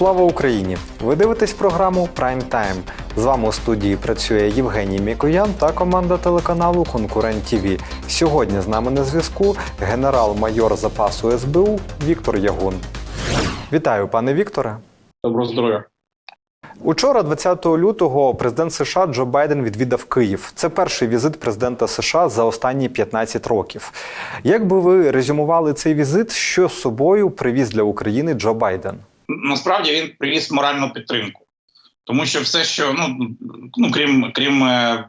Слава Україні! Ви дивитесь програму Прайм Тайм. З вами у студії працює Євгеній Мікоян та команда телеканалу Конкурент ТІВІ. Сьогодні з нами на зв'язку генерал-майор запасу СБУ Віктор Ягун. Вітаю, пане Вікторе. Доброго здоров'я. Учора, 20 лютого, президент США Джо Байден відвідав Київ. Це перший візит президента США за останні 15 років. Як би ви резюмували цей візит, що з собою привіз для України Джо Байден? Насправді він привіз моральну підтримку, тому що все, що ну ну крім крім е,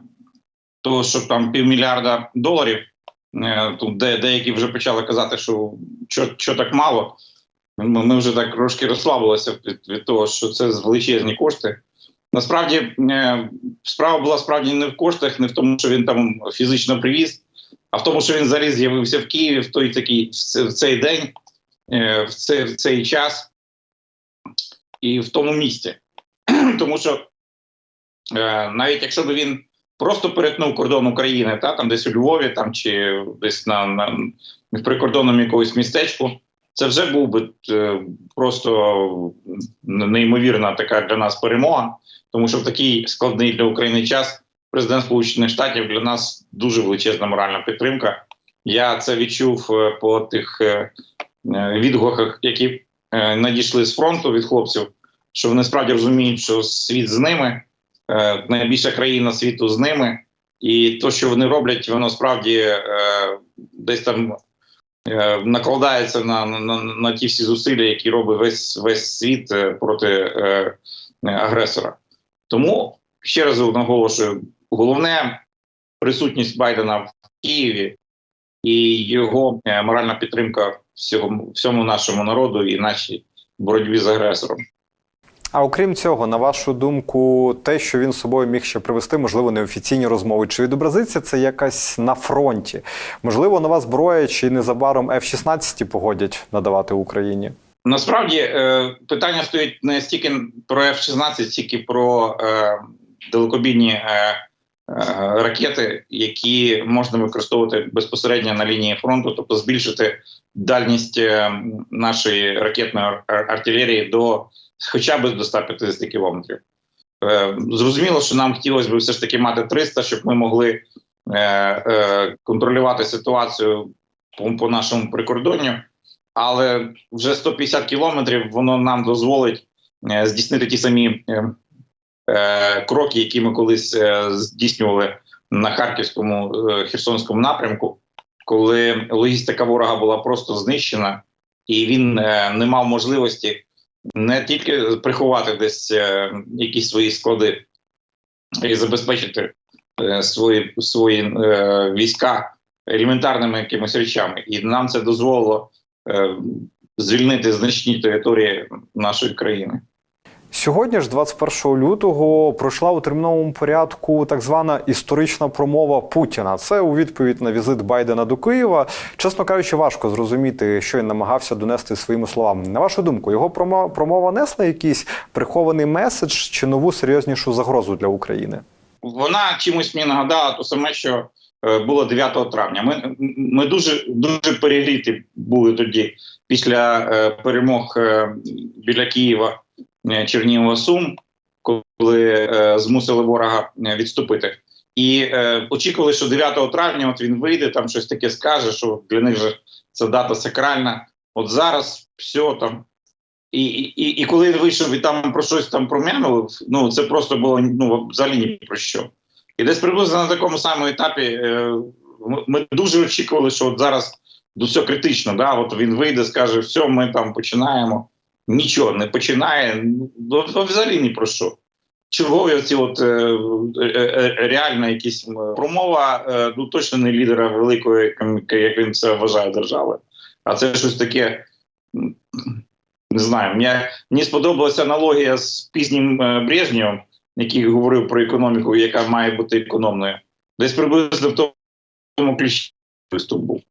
того, що там півмільярда доларів, е, тут де деякі вже почали казати, що що, що так мало. Ми, вже так трошки розслабилися від, від того, що це величезні кошти. Насправді е, справа була справді не в коштах, не в тому, що він там фізично привіз, а в тому, що він взагалі з'явився в Києві в той такий в цей день, в цей, в цей час і в тому місці. Тому що е, навіть якщо б він просто перетнув кордон України, та там десь у Львові, там чи десь на, на в прикордонному якогось містечку, це вже був би е, просто неймовірна така для нас перемога, тому що в такий складний для України час президент Сполучених Штатів для нас дуже величезна моральна підтримка. Я це відчув е, по тих відгуках, які надійшли з фронту від хлопців, що вони справді розуміють, що світ з ними, е, найбільша країна світу з ними, і то, що вони роблять, воно справді е, десь там е, накладається на, на, на ті всі зусилля, які робить весь весь світ е, проти е, агресора. Тому ще раз наголошую: головне присутність Байдена в Києві і його е, моральна підтримка всього всьому нашому народу і нашій боротьбі з агресором. А окрім цього, на вашу думку, те, що він з собою міг ще привести, можливо, неофіційні розмови, чи відобразиться це якась на фронті? Можливо, нова зброя чи незабаром F-16 погодять надавати Україні? Насправді е, питання стоїть не стільки про F-16, стільки про е, далекобійні ракети, які можна використовувати безпосередньо на лінії фронту, тобто збільшити дальність е, нашої ракетної артилерії до хоча б до 150 кілометрів. Е, зрозуміло, що нам хотілося б все ж таки мати 300, щоб ми могли е, е, контролювати ситуацію по, нашому прикордонню але вже 150 кілометрів воно нам дозволить е, здійснити ті самі е, е, кроки, які ми колись е, здійснювали на харківському е, херсонському напрямку, коли логістика ворога була просто знищена, і він е, не мав можливості не тільки приховати десь е, якісь свої склади і забезпечити е, свої, свої е, війська елементарними якимись речами, і нам це дозволило е, звільнити значні території нашої країни. Сьогодні ж, 21 лютого, пройшла у терміновому порядку так звана історична промова Путіна. Це у відповідь на візит Байдена до Києва. Чесно кажучи, важко зрозуміти, що він намагався донести своїми словами. На вашу думку, його промо- промова несла якийсь прихований меседж чи нову серйознішу загрозу для України? Вона чимось мені нагадала то саме, що е, було 9 травня. Ми, ми дуже дуже перегріті були тоді після е, перемог е, біля Києва, Чернігова Сум, коли е, змусили ворога е, відступити. І е, очікували, що 9 травня от він вийде, там щось таке скаже, що для них же це дата сакральна. От зараз все там. І, і, і коли вийшов і там про щось там пром'янули, ну це просто було ну, взагалі ні про що. І десь приблизно на такому самому етапі е, ми, дуже очікували, що от зараз до все критично. Да? От він вийде, скаже, все, ми там починаємо. Нічого не починає, ну, ну, взагалі ні про що. Чергові оці от е, е, е, реально якісь промова, е, ну точно не лідера великої, як- як він це вважає держави. А це щось таке, не знаю. Мені, мені сподобалася аналогія з пізнім е, Брежнєвим, який говорив про економіку, яка має бути економною. Десь приблизно в тому ключі виступ був.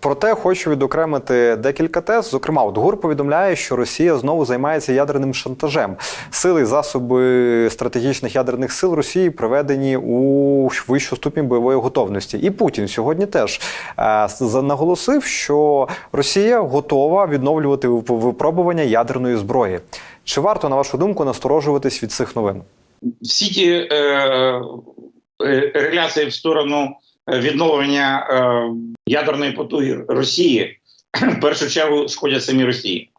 Проте хочу відокремити декілька тез. Зокрема, от ГУР повідомляє, що Росія знову займається ядерним шантажем. Сили засоби стратегічних ядерних сил Росії приведені у вищу ступінь бойової готовності. І Путін сьогодні теж е, наголосив, що Росія готова відновлювати випробування ядерної зброї. Чи варто, на вашу думку, насторожуватись від цих новин? всі ті е, е, реляції в сторону відновлення е, ядерної потуги Росії в першу чергу шкодять самі Росії.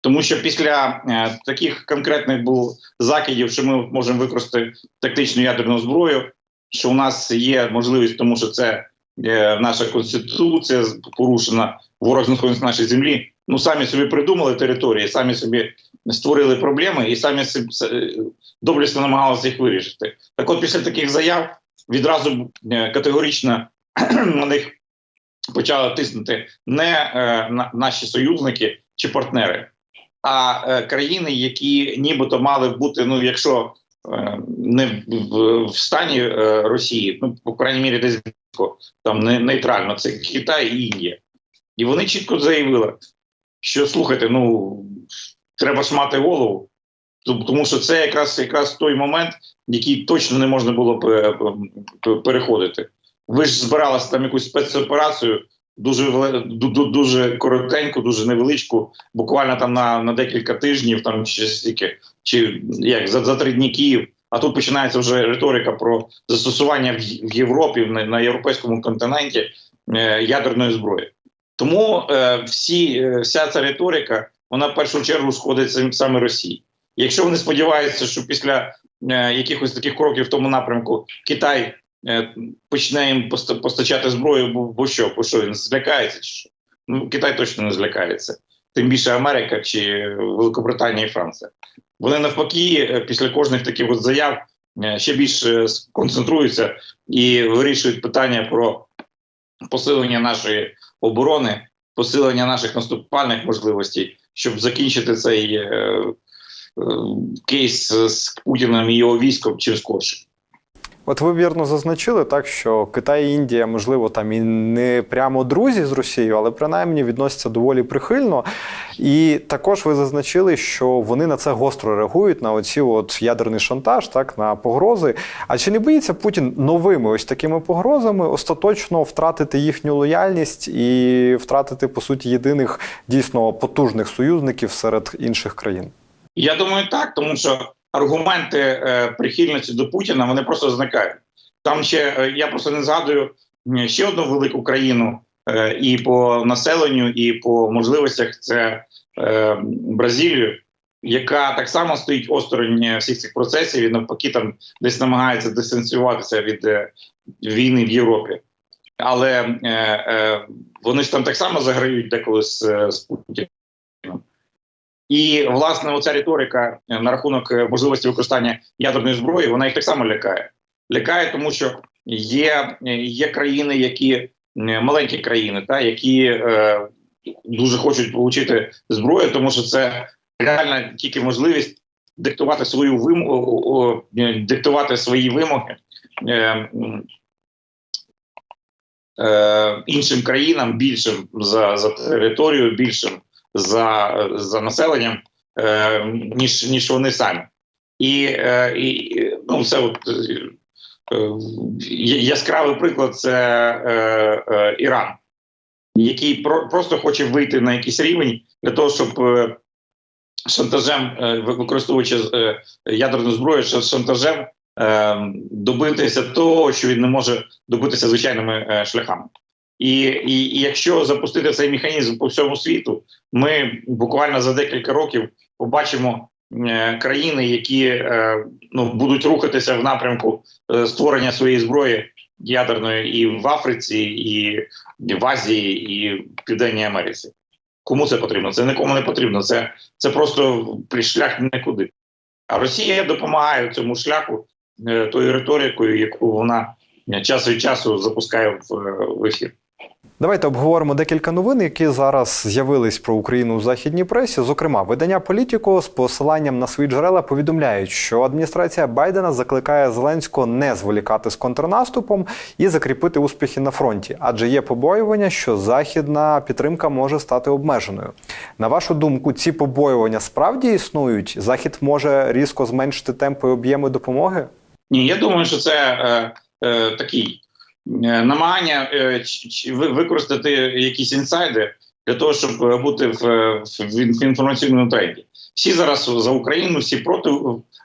Тому що після е, таких конкретних було закидів, що ми можемо використати тактичну ядерну зброю, що у нас є можливість, тому що це е, наша конституція порушена, ворог знаходиться на нашій землі. Ну самі собі придумали території, самі собі створили проблеми і самі собі доблесно намагалися їх вирішити. Так от після таких заяв відразу е, категорично на них почали тиснути не е, на, наші союзники чи партнери, а е, країни, які нібито мали бути, ну якщо е, не в, в стані е, Росії, ну по крайній мірі десь там не, нейтрально, це Китай і Індія. І вони чітко заявили, що слухайте, ну треба ж мати голову. Тому що це якраз якраз той момент, який точно не можна було пе- пе- переходити. Ви ж збиралися там якусь спецоперацію, дуже дуже коротеньку, дуже невеличку, буквально там на, на декілька тижнів, там чи стільки, чи як за, за три дні Київ. А тут починається вже риторика про застосування в, Європі на, на європейському континенті е, ядерної зброї. Тому е, всі, е, вся ця риторика вона в першу чергу сходить сам- саме Росії. Якщо вони сподіваються, що після е, якихось таких кроків в тому напрямку Китай е, почне їм поста- постачати зброю, бо, бо що, бо що він злякається? Чи що? Ну Китай точно не злякається, тим більше Америка чи Великобританія і Франція. Вони навпаки, е, після кожних таких от заяв е, ще більше концентруються і вирішують питання про посилення нашої оборони, посилення наших наступальних можливостей, щоб закінчити цей е, кейс з Путіним і його військом чим скорше. От ви вірно зазначили, так що Китай і Індія, можливо, там і не прямо друзі з Росією, але принаймні відносяться доволі прихильно. І також ви зазначили, що вони на це гостро реагують на оці от ядерний шантаж, так на погрози. А чи не боїться Путін новими ось такими погрозами остаточно втратити їхню лояльність і втратити по суті єдиних дійсно потужних союзників серед інших країн? Я думаю, так, тому що аргументи е, прихильності до Путіна вони просто зникають. Там ще е, я просто не згадую ще одну велику країну е, і по населенню, і по можливостях це е, Бразилію, яка так само стоїть осторонь е, всіх цих процесів і навпаки там десь намагається дистанціюватися від е, війни в Європі. Але е, е, вони ж там так само заграють деколи з, е, з Путіним. І власне оця риторика е, на рахунок е, можливості використання ядерної зброї, вона їх так само лякає. Лякає, тому що є, е, є країни, які маленькі країни, та які е, дуже хочуть отримати зброю, тому що це реальна тільки можливість диктувати свою вимогу, диктувати свої вимоги е, іншим країнам більшим за, за територію, більшим за, за населенням, е, ніж, ніж вони самі. І, е, і ну, це от, е, яскравий приклад це е, е, Іран, який про, просто хоче вийти на якийсь рівень для того, щоб е, шантажем, е, використовуючи е, ядерну зброю, шантажем е, добитися того, що він не може добитися звичайними е, шляхами. І, і, і якщо запустити цей механізм по всьому світу, ми буквально за декілька років побачимо е, країни, які е, ну, будуть рухатися в напрямку е, створення своєї зброї ядерної і в Африці, і в Азії, і в Південній Америці. Кому це потрібно? Це нікому не потрібно. Це, це просто шлях нікуди. А Росія допомагає цьому шляху е, тою риторикою, яку вона час від часу запускає в, е, в ефір. Давайте обговоримо декілька новин, які зараз з'явились про Україну у західній пресі. Зокрема, видання Політіко з посиланням на свої джерела повідомляють, що адміністрація Байдена закликає Зеленського не зволікати з контрнаступом і закріпити успіхи на фронті, адже є побоювання, що західна підтримка може стати обмеженою. На вашу думку, ці побоювання справді існують? Захід може різко зменшити темпи об'єми допомоги? Ні, я думаю, що це е, е, такий намагання е, ч- ви- використати якісь інсайди для того, щоб е, бути в, е, в, інформаційному тренді. Всі зараз за Україну, всі проти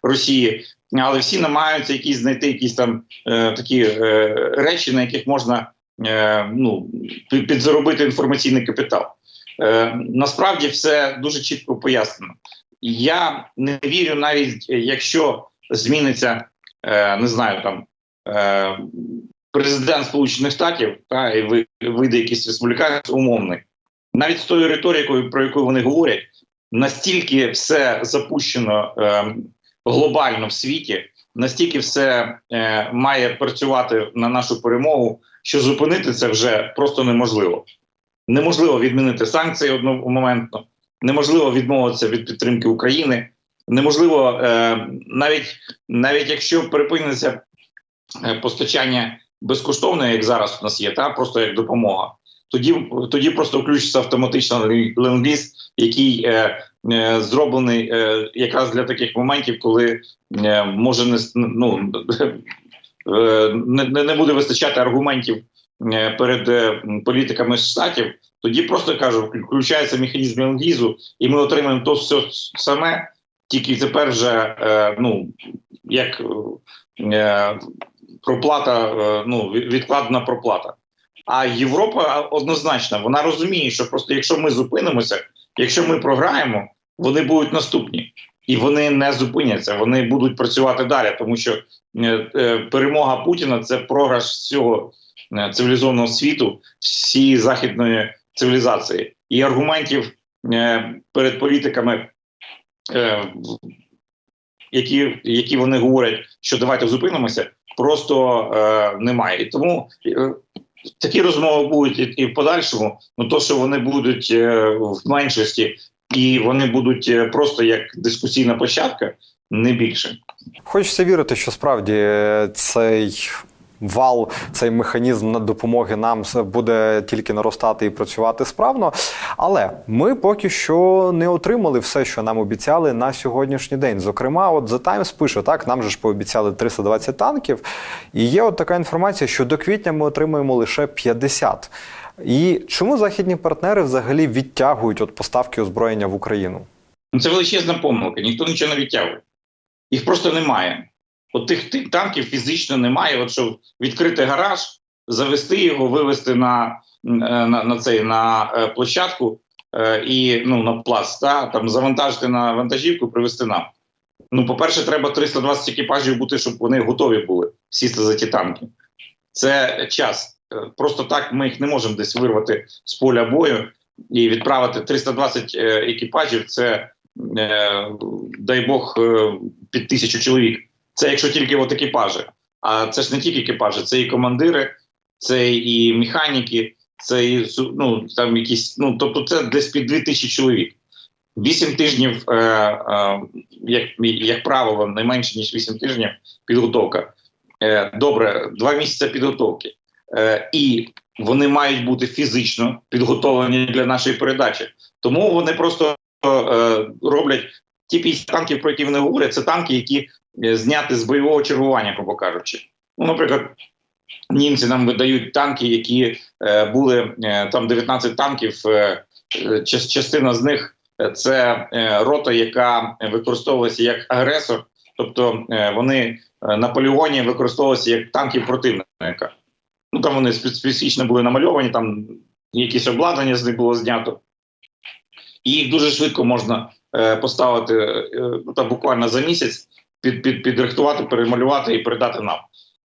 Росії, але всі намагаються якісь знайти якісь там е, такі е, речі, на яких можна е, ну, підзаробити інформаційний капітал. Е, насправді все дуже чітко пояснено. Я не вірю, навіть е, якщо зміниться, е, не знаю, там е, президент Сполучених Штатів, та і ви- вийде якийсь республіканець умовний, навіть з тою риторикою, про яку вони говорять, настільки все запущено е, глобально в світі, настільки все е, має працювати на нашу перемогу, що зупинити це вже просто неможливо. Неможливо відмінити санкції одномоментно, неможливо відмовитися від підтримки України. Неможливо е, навіть навіть якщо припиниться е, постачання безкоштовне, як зараз у нас є, та просто як допомога. Тоді тоді просто включиться автоматично ленд-ліз, який е, е, зроблений е, якраз для таких моментів, коли е, може не ну, е, не не буде вистачати аргументів е, перед е, політиками штатів. Тоді просто кажу, включається механізм ленд-лізу, і ми отримаємо то все саме, тільки тепер вже е, ну як е, проплата, е, ну від- відкладена проплата. А Європа однозначно вона розуміє, що просто якщо ми зупинимося, якщо ми програємо, вони будуть наступні. І вони не зупиняться, вони будуть працювати далі, тому що е, е, перемога Путіна це програш всього цивілізованого світу, всієї західної цивілізації. І аргументів перед політиками, які, які вони говорять, що давайте зупинимося, просто е, немає. І тому е, такі розмови будуть і, і в подальшому. Ну то, що вони будуть е, в меншості, і вони будуть е, просто як дискусійна площадка, не більше. Хочеться вірити, що справді е, цей вал, цей механізм на допомоги нам буде тільки наростати і працювати справно. Але ми поки що не отримали все, що нам обіцяли на сьогоднішній день. Зокрема, от The Times пише, так, нам же ж пообіцяли 320 танків. І є от така інформація, що до квітня ми отримаємо лише 50. І чому західні партнери взагалі відтягують от поставки озброєння в Україну? Ну, Це величезна помилка, ніхто нічого не відтягує. Їх просто немає. От тих, танків фізично немає. От що відкрити гараж, завести його, вивести на, е, на, на цей на е, площадку е, і ну на плац, та там завантажити на вантажівку, привезти нам. Ну, по-перше, треба 320 екіпажів бути, щоб вони готові були сісти за ті танки. Це час. Просто так ми їх не можемо десь вирвати з поля бою і відправити 320 е, екіпажів. Це дай Бог під тисячу чоловік. Це якщо тільки от екіпажі. А це ж не тільки екіпажі, це і командири, це і механіки, це і ну, там якісь. Ну тобто, це десь під 2000 чоловік. Вісім тижнів, е, е, як, як правило, не менше ніж вісім тижнів підготовка. Е, добре, два місяці підготовки. Е, і вони мають бути фізично підготовлені для нашої передачі. Тому вони просто е, роблять ті 50 танків, про які вони говорять, це танки, які е, зняті з бойового чергування, грубо кажучи. Ну, наприклад, німці нам видають танки, які е, були е, там 19 танків. Е, е, частина з них е, це рота, яка використовувалася як агресор, тобто вони на полігоні використовувалися як танки противника. Ну там вони спе- специфічно були намальовані, там якісь обладнання з них було знято. І їх дуже швидко можна е, поставити е, ну, там, буквально за місяць, під, під, підрихтувати, перемалювати і передати нам.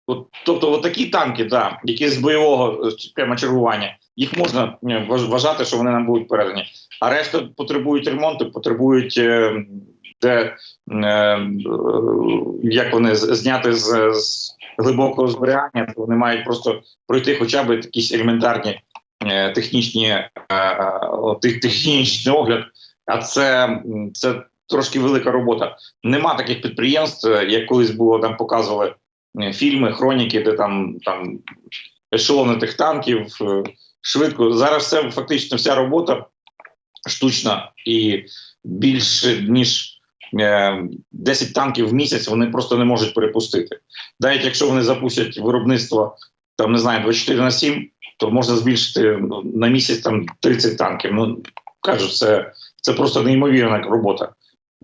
От, тобто, от такі танки, да, які з бойового е, прямо чергування, їх можна е, вважати, що вони нам будуть передані. А решта потребують ремонту, потребують е, де, е, е, як вони зняти з, з глибокого зберігання, то вони мають просто пройти хоча б якісь елементарні е, технічні е, е, о, тех- технічний огляд. А це, це трошки велика робота. Нема таких підприємств, е, як колись було там показували е, фільми, хроніки, де там, там ешелони тих танків е, швидко. Зараз все фактично вся робота штучна і більше ніж е, 10 танків в місяць вони просто не можуть перепустити. Навіть якщо вони запустять виробництво там не знаю 24 на 7, то можна збільшити на місяць там 30 танків. Ну кажу, це, це просто неймовірна робота.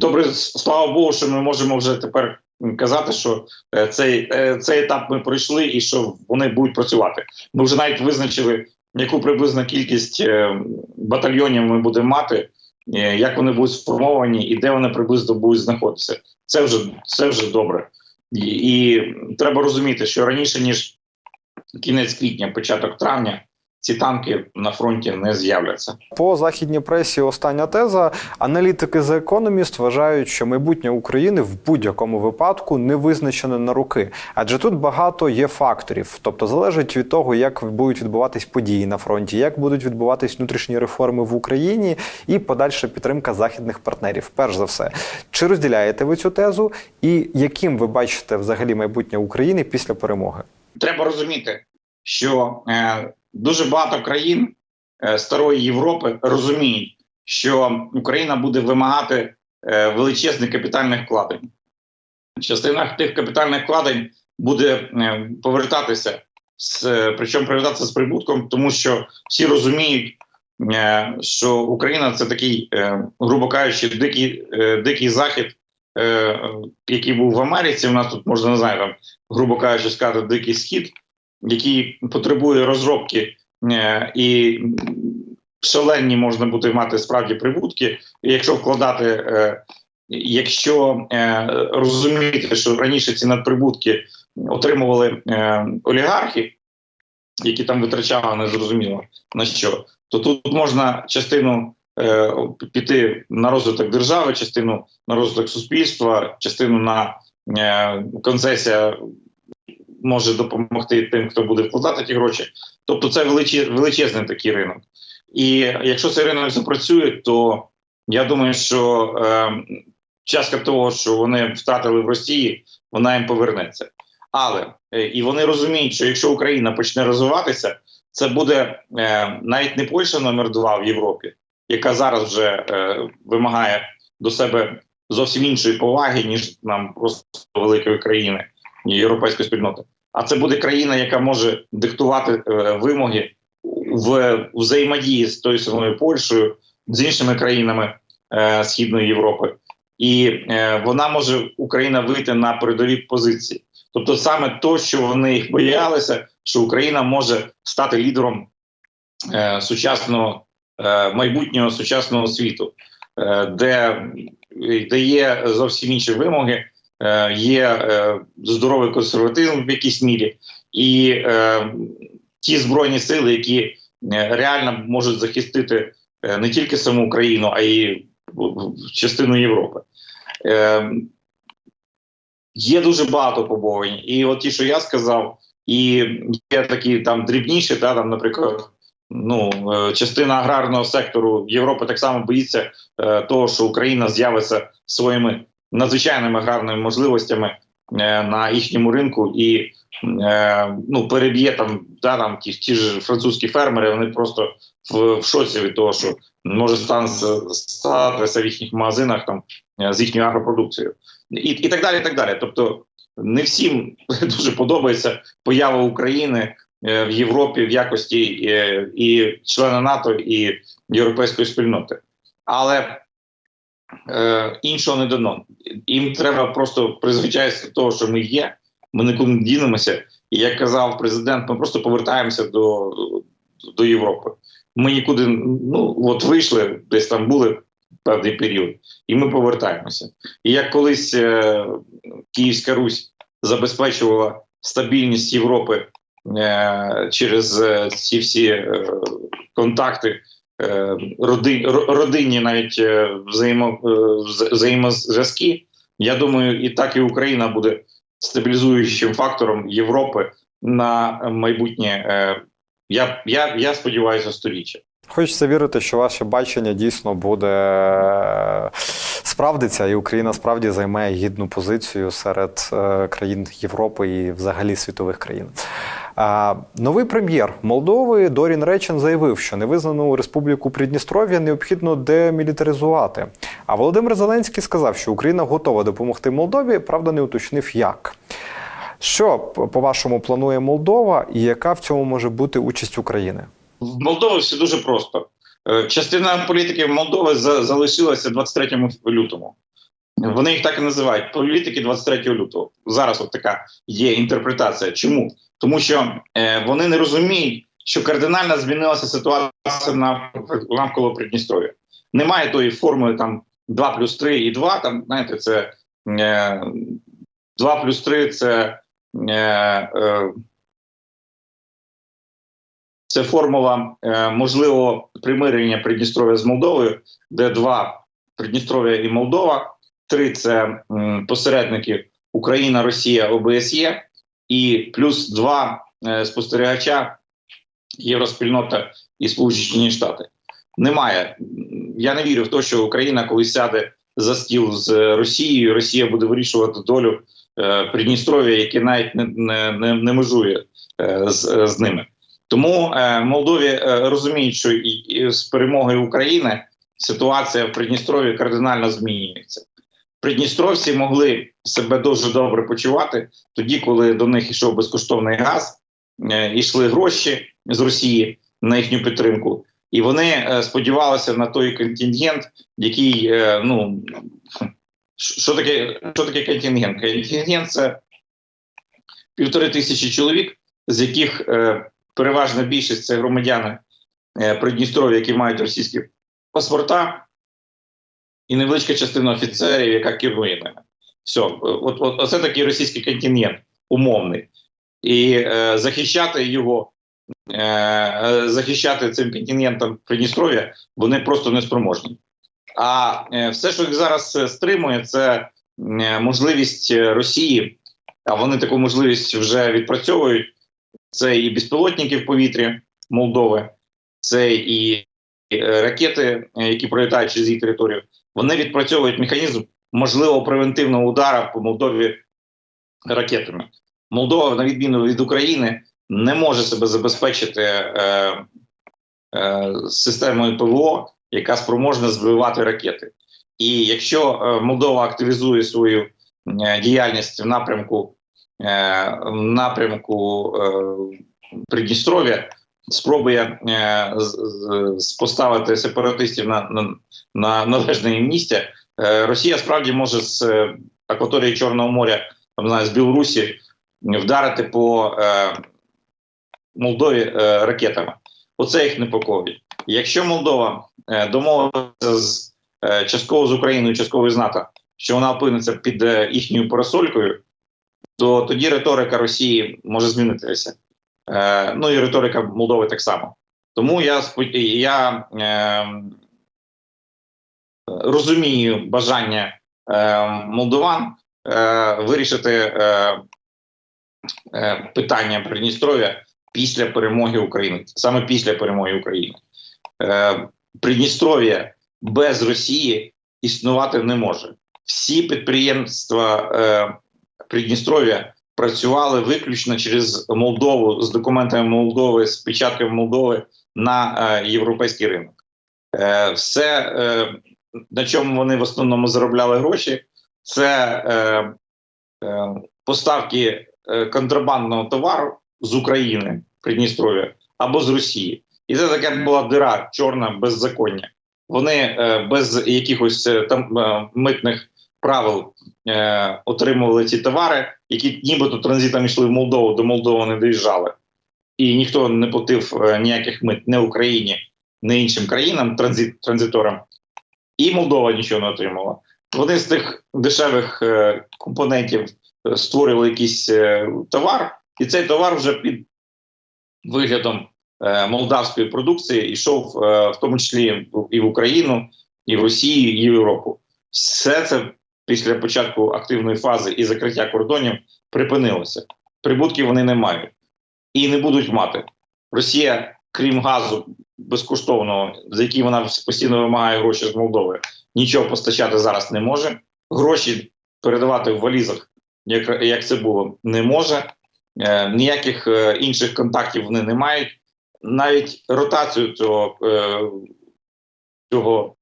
Добре, слава Богу, що ми можемо вже тепер казати, що е, цей, е, цей етап ми пройшли і що вони будуть працювати. Ми вже навіть визначили, яку приблизно кількість е, батальйонів ми будемо мати, як вони будуть сформовані і де вони приблизно будуть знаходитися. Це вже це вже добре. І, і треба розуміти, що раніше ніж кінець квітня, початок травня, ці танки на фронті не з'являться. По західній пресі остання теза. Аналітики The Economist вважають, що майбутнє України в будь-якому випадку не визначене на руки, адже тут багато є факторів. Тобто залежить від того, як будуть відбуватись події на фронті, як будуть відбуватись внутрішні реформи в Україні і подальша підтримка західних партнерів. Перш за все, чи розділяєте ви цю тезу, і яким ви бачите взагалі майбутнє України після перемоги? Треба розуміти, що е, дуже багато країн е, старої Європи розуміють, що Україна буде вимагати е, величезних капітальних вкладень. Частина тих капітальних вкладень буде е, повертатися з причому повертатися з прибутком, тому що всі розуміють, що Україна це такий, грубо кажучи, дикий, дикий захід, який був в Америці. У нас тут можна не знаю, там, грубо кажучи, сказати дикий схід, який потребує розробки е, і шалені можна буде мати справді прибутки. Якщо вкладати, е, якщо е, розуміти, що раніше ці надприбутки отримували олігархи, які там витрачали незрозуміло на що, то тут можна частину піти на розвиток держави, частину на розвиток суспільства, частину на концесія може допомогти тим, хто буде вкладати ті гроші. Тобто, це величез, величезний такий ринок. І якщо цей ринок запрацює, то я думаю, що е, частка того, що вони втратили в Росії, вона їм повернеться. Але е, і вони розуміють, що якщо Україна почне розвиватися, це буде е, навіть не Польща номер два в Європі, яка зараз вже е, вимагає до себе зовсім іншої поваги, ніж нам просто великої країни європейської спільноти. А це буде країна, яка може диктувати е, вимоги в взаємодії з тою самою Польщею, з іншими країнами е, Східної Європи, і е, вона може Україна вийти на передові позиції. Тобто, саме то, що вони боялися, що Україна може стати лідером сучасного майбутнього сучасного світу, де, де є зовсім інші вимоги, є е, здоровий консерватизм в якійсь мірі, і е, ті збройні сили, які е, реально можуть захистити е, не тільки саму Україну, а й частину Європи. Е, Є дуже багато побоювань. І от ті, що я сказав, і є такі там дрібніші, та, там, наприклад, ну, е, частина аграрного сектору Європи так само боїться е, того, що Україна з'явиться своїми надзвичайними аграрними можливостями е, на їхньому ринку і е, ну, переб'є там, да, там ті, ті ж французькі фермери, вони просто в, в шоці від того, що може статися статися в їхніх магазинах там е, з їхньою агропродукцією. І, і так далі. і так далі. Тобто не всім дуже подобається поява України в Європі в якості і члена НАТО, і європейської спільноти. Але іншого не дано. Їм треба просто призвичаїтися до того, що ми є, ми нікуди не дінемося. І як казав президент, ми просто повертаємося до, до Європи. Ми нікуди ну от вийшли, десь там були певний період, і ми повертаємося. І як колись е, Київська Русь забезпечувала стабільність Європи е, через е, ці всі е, контакти, е, роди, ро- родинні навіть е, взаємо, е, взаємозв'язки, я думаю, і так і Україна буде стабілізуючим фактором Європи на майбутнє. Е, я, я, я сподіваюся, сторіччя. Хочеться вірити, що ваше бачення дійсно буде справдиться, і Україна справді займе гідну позицію серед е, країн Європи і взагалі світових країн. Новий прем'єр Молдови Дорін Речен заявив, що невизнану республіку Придністров'я необхідно демілітаризувати. А Володимир Зеленський сказав, що Україна готова допомогти Молдові, правда, не уточнив як. Що по-вашому планує Молдова, і яка в цьому може бути участь України? В Молдові все дуже просто. Е, Частина політики Молдови за- залишилася 23 лютому. Вони їх так і називають політики 23 лютого. Зараз от така є інтерпретація. Чому? Тому що е, вони не розуміють, що кардинально змінилася ситуація на навколо Придністров'я. Немає тої формули там 2 плюс 3 і 2. Там знаєте, це е, 2 плюс 3 це. Е, е, це формула е, можливого примирення Придністров'я з Молдовою, де два Придністров'я і Молдова, три це посередники Україна, Росія, ОБСЄ, і плюс два е, спостерігача Євроспільнота і Сполучені Штати. Немає. Я не вірю в те, що Україна колись сяде за стіл з Росією. Росія буде вирішувати долю е, Придністров'я, яке навіть не, не, не, не межує з, з ними. Тому е, Молдові е, розуміють, що і, і з перемогою України ситуація в Придністров'ї кардинально змінюється. Придністровці могли себе дуже добре почувати тоді, коли до них йшов безкоштовний газ, е, йшли гроші з Росії на їхню підтримку, і вони е, сподівалися на той контингент, який е, ну що таке, що таке контингент? Контингент це півтори тисячі чоловік, з яких е, переважна більшість це громадяни е, Придністров'я, які мають російські паспорта, і невеличка частина офіцерів, яка керує ними. Все, от, от оце такий російський контингент умовний. І е, захищати його, е, захищати цим контингентом Придністров'я, вони просто не спроможні. А е, все, що їх зараз е, стримує, це е, можливість Росії, а вони таку можливість вже відпрацьовують. Це і безпілотники в повітрі Молдови, це і е, ракети, е, які пролітають через її територію. Вони відпрацьовують механізм можливого превентивного удара по Молдові ракетами. Молдова, на відміну від України, не може себе забезпечити е, е, системою ПВО, яка спроможна збивати ракети. І якщо е, Молдова активізує свою діяльність в напрямку напрямку е, Придністров'я, спробує е, поставити сепаратистів на, на, на належне їм місце, е, Росія справді може з е, акваторії Чорного моря, там, не знаю, з Білорусі вдарити по е, Молдові е, ракетами. Оце їх непокоїть. Якщо Молдова е, домовиться з е, частково з Україною, частково з НАТО, що вона опиниться під е, їхньою парасолькою, то тоді риторика Росії може змінитися. Е, ну і риторика Молдови так само. Тому я я е, розумію бажання е, молдован е, вирішити е, е, питання Придністров'я після перемоги України, саме після перемоги України. Е, Придністров'я без Росії існувати не може. Всі підприємства е, Придністров'я працювали виключно через Молдову з документами Молдови, з печатками Молдови на е, європейський ринок. Е, все, е, на чому вони в основному заробляли гроші, це поставки контрабандного товару з України, Придністров'я або з Росії. І це така була дира чорна беззаконня. Вони без якихось там митних правил е, отримували ці товари, які нібито транзитом йшли в Молдову, до Молдови не доїжджали. І ніхто не платив е, ніяких мит не Україні, не іншим країнам, транзит, транзиторам. І Молдова нічого не отримала. Вони з тих дешевих е, компонентів е, створювали якийсь е, товар, і цей товар вже під виглядом е, молдавської продукції йшов е, в тому числі і в Україну, і в Росію, і в Європу. Все це після початку активної фази і закриття кордонів припинилося. Прибутків вони не мають і не будуть мати. Росія, крім газу безкоштовного, за який вона постійно вимагає гроші з Молдови, нічого постачати зараз не може. Гроші передавати в валізах, як, як це було, не може. Е, ніяких е, інших контактів вони не мають. Навіть ротацію цього, е, цього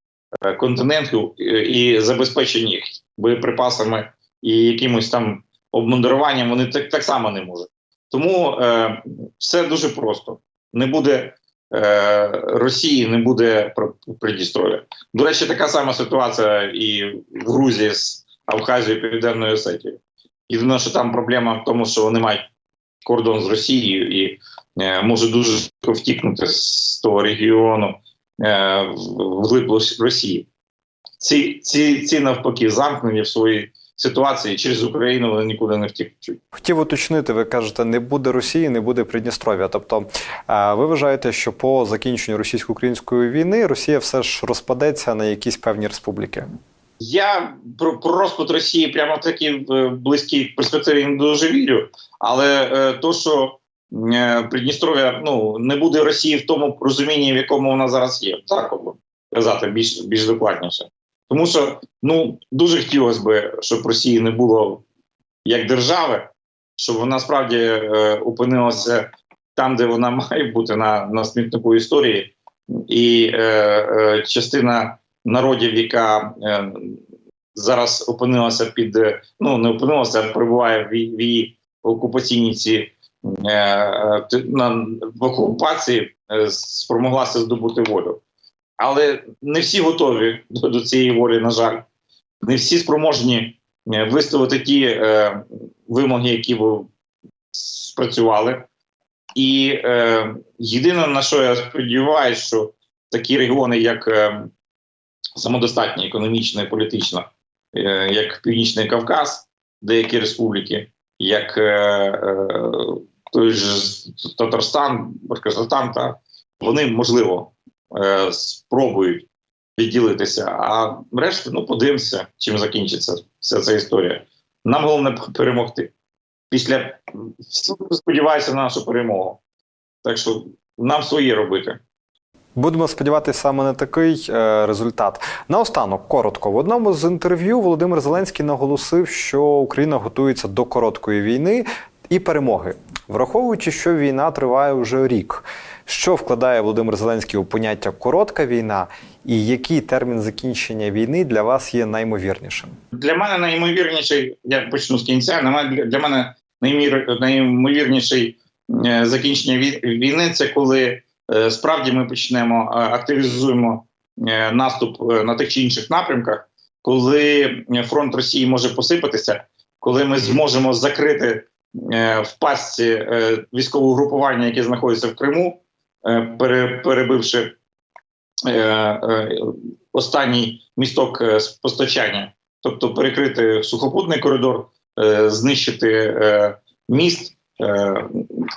е, континенту е, і забезпечення їх боєприпасами і якимось там обмундируванням вони так, так само не можуть. Тому е, все дуже просто. Не буде е, Росії, не буде Пр- Придністров'я. До речі, така сама ситуація і в Грузії з Абхазією і Південною Осетією. Єдине, що там проблема в тому, що вони мають кордон з Росією і е, можуть дуже втікнути з того регіону е, вглиб Росії. Ці, ці, ці навпаки замкнені в своїй ситуації через Україну вони нікуди не втікнуть. Хотів уточнити, ви кажете, не буде Росії, не буде Придністров'я. Тобто, ви вважаєте, що по закінченню російсько-української війни Росія все ж розпадеться на якісь певні республіки? Я про, про розпад Росії прямо в такій близькій перспективі не дуже вірю. Але е, то, що е, Придністров'я ну, не буде Росії в тому розумінні, в якому вона зараз є, так казати більш, більш докладніше. Тому що ну, дуже хотілося б, щоб Росії не було як держави, щоб вона справді е, опинилася там, де вона має бути, на, на смітнику історії. І е, е, частина народів, яка е, зараз опинилася під е, ну не опинилася, а перебуває в, в її окупаційній ці е, е, на, в окупації, е, спромоглася здобути волю. Але не всі готові до, цієї волі, на жаль, не всі спроможні е, виставити ті е, вимоги, які спрацювали. І е, єдине на що я сподіваюся, що такі регіони, як е, самодостатні економічно і політично, е, як Північний Кавказ, деякі республіки, як е, е, той же Татарстан, Башкортостан, вони можливо е, спробують відділитися. А решта, ну подивимося, чим закінчиться вся ця історія. Нам головне перемогти. Після сподіваюся на нашу перемогу. Так що нам своє робити. Будемо сподіватися саме на такий е, результат. Наостанок, коротко, в одному з інтерв'ю Володимир Зеленський наголосив, що Україна готується до короткої війни і перемоги, враховуючи, що війна триває вже рік. Що вкладає Володимир Зеленський у поняття коротка війна, і який термін закінчення війни для вас є наймовірнішим? Для мене найімовірніший, я почну з кінця. Для, мене наймір, найімовірніший е, закінчення війни це коли е, справді ми почнемо е, активізуємо наступ на тих чи інших напрямках, коли фронт Росії може посипатися, коли ми зможемо закрити в пастці військове угрупування, яке знаходиться в Криму, перебивши е, е, останній місток е, постачання тобто перекрити сухопутний коридор, е, знищити е, міст, е,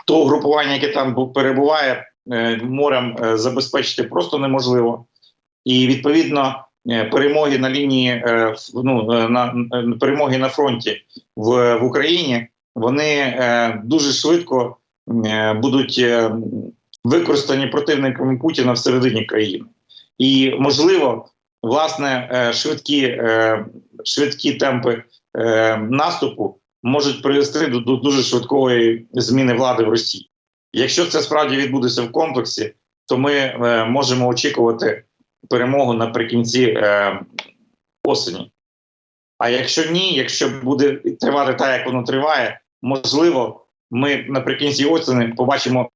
то групування, яке там перебуває е, морем, е, забезпечити просто неможливо. І відповідно е, перемоги на лінії е, ну, е, на е, перемоги на фронті в, в Україні вони е, дуже швидко е, будуть е, використані противниками Путіна всередині країни. І можливо, власне, е, швидкі, е, швидкі темпи е, наступу можуть привести до, дуже швидкої зміни влади в Росії. Якщо це справді відбудеться в комплексі, то ми можемо очікувати перемогу наприкінці осені. А якщо ні, якщо буде тривати так, як воно триває, можливо, ми наприкінці осені побачимо,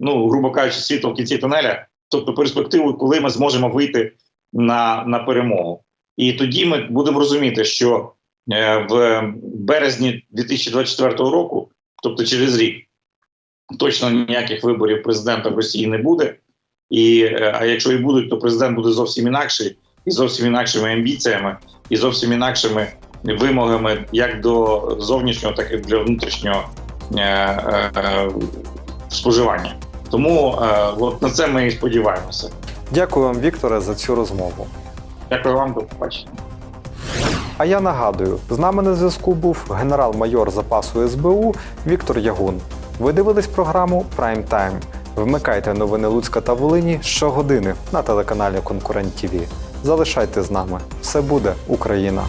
ну грубо кажучи, світло в кінці тунеля, тобто перспективу, коли ми зможемо вийти на, на перемогу. І тоді ми будемо розуміти, що е, в березні 2024 року, тобто через рік, точно ніяких виборів президента в Росії не буде. І, е, а якщо і будуть, то президент буде зовсім інакший, і зовсім інакшими амбіціями, і зовсім інакшими вимогами як до зовнішнього, так і для внутрішнього е, е, споживання. Тому е, от на це ми і сподіваємося. Дякую вам, Вікторе, за цю розмову. Дякую вам, до побачення. А я нагадую, з нами на зв'язку був генерал-майор запасу СБУ Віктор Ягун. Ви дивились програму Прайм Тайм. Вмикайте новини Луцька та Волині щогодини на телеканалі Конкурент ТІВІ. Залишайте з нами. Все буде Україна!